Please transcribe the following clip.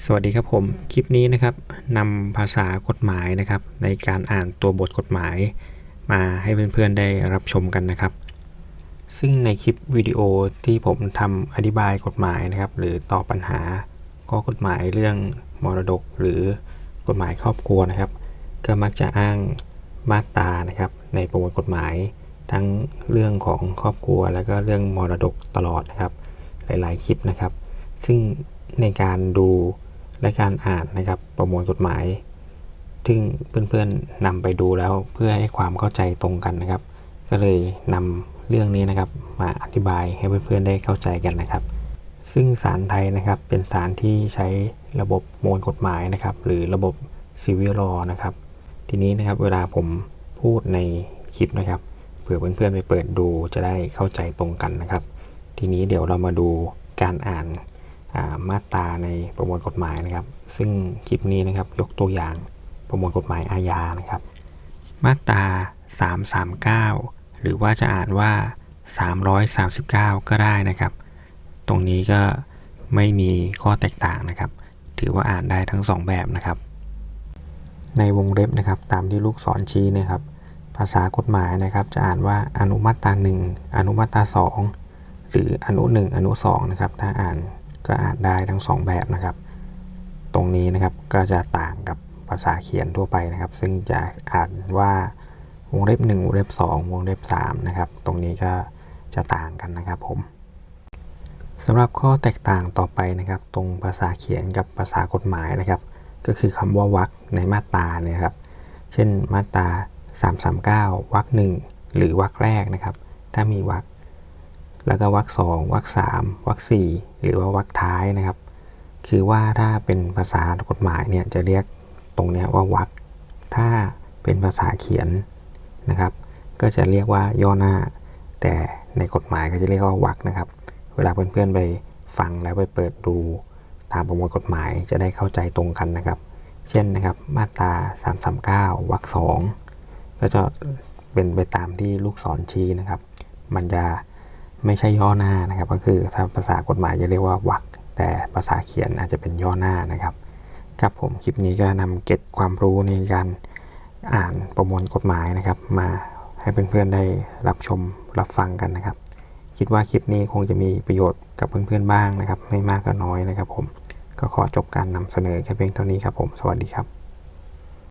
สวัสดีครับผม คลิปนี้นะครับนำภาษากฎหมายนะครับ ในการอ่านตัวบทกฎหมาย มาให้เพื่อนๆได้รับชมกันนะครับ ซึ่งในคลิปวิดีโอที่ผมทำอธิบายกฎหมายนะครับ หรือตอบปัญหาข้อกฎหมายเรื่องมรดก หรือกฎหมายครอบครัวนะครับ ก็มักจะอ้างมาตรานะครับ ในประมวลกฎหมาย ทั้งเรื่องของครอบครัว แล้วก็เรื่องมรดกตลอดนะครับ หลายๆคลิปนะครับ ซึ่งในการดูและการอ่านนะครับประมวลกฎหมาย ซึ่งเพื่อนๆนำไปดูแล้วเพื่อให้ความเข้าใจตรงกันนะครับ ก็เลยนำเรื่องนี้นะครับมาอธิบายให้เพื่อนๆได้เข้าใจกันนะครับ ซึ่งศาลไทยนะครับเป็นศาลที่ใช้ระบบมวลกฎหมายนะครับ หรือระบบ civil law นะครับ ทีนี้นะครับเวลาผมพูดในคลิปนะครับเผื่อเพื่อนๆไปเปิดดูจะได้เข้าใจตรงกันนะครับ ทีนี้เดี๋ยวเรามาดูการอ่าน มาตราในประมวลกฎหมายนะครับ ซึ่งคลิปนี้นะครับยกตัวอย่างประมวลกฎหมายอาญานะครับ มาตรา 339 หรือว่าจะอ่านว่า 339 ก็ได้นะครับ ตรงนี้ก็ไม่มีข้อแตกต่างนะครับ ถือว่าอ่านได้ทั้ง 2 แบบนะครับ ในวงเล็บนะครับตามที่ลูกศรชี้นะครับ ภาษากฎหมายนะครับ จะอ่านว่าอนุมาตรา1อนุมาตรา2หรืออนุ 1 อนุ2นะครับถ้าอ่าน ก็อ่านได้ทั้ง 2 แบบนะครับ ตรงนี้นะครับก็จะต่างกับภาษาเขียนทั่วไปนะครับ ซึ่งจะอ่านว่าวงเล็บ1วงเล็บ2วงเล็บ3นะครับ ตรงนี้ก็จะต่างกันนะครับผมสำหรับข้อแตกต่างต่อไปนะครับ ตรงภาษาเขียนกับภาษากฎหมายนะครับ ก็คือคำว่าวรรคในมาตราเนี่ยครับ เช่นมาตรา339วรรคหนึ่งหรือวรรคแรกนะครับ ถ้ามีวรรค แล้วก็วรรคสองวรรคสามวรรคสี่หรือว่าวรรคท้ายนะครับ คือว่าถ้าเป็นภาษากฎหมายเนี่ยจะเรียกตรงนี้ว่าวรรคถ้าเป็นภาษาเขียนนะครับ ก็จะเรียกว่าย่อหน้า แต่ในกฎหมายก็จะเรียกว่าวรรคนะครับ เวลาเพื่อนๆไปฟังแล้วไปเปิดดูตามประมวลกฎหมายจะได้เข้าใจตรงกันนะครับ เช่นนะครับ มาตรา 339วรรคสองก็จะเป็นไปตามที่ลูกศรชี้นะครับ มันจะ ไม่ใช่ย่อหน้านะครับ ก็คือถ้าภาษากฎหมายจะเรียกว่าวรรคแต่ภาษาเขียนอาจจะเป็นย่อหน้านะครับครับผมคลิปนี้ก็นำเก็บความรู้ในการอ่านประมวลกฎหมายนะครับ มาให้เพื่อนๆได้รับชมรับฟังกันนะครับ คิดว่าคลิปนี้คงจะมีประโยชน์กับเพื่อนๆบ้างนะครับ ไม่มากก็น้อยนะครับ ผมก็ขอจบการนำเสนอแค่เพียงเท่านี้ครับผมสวัสดีครับ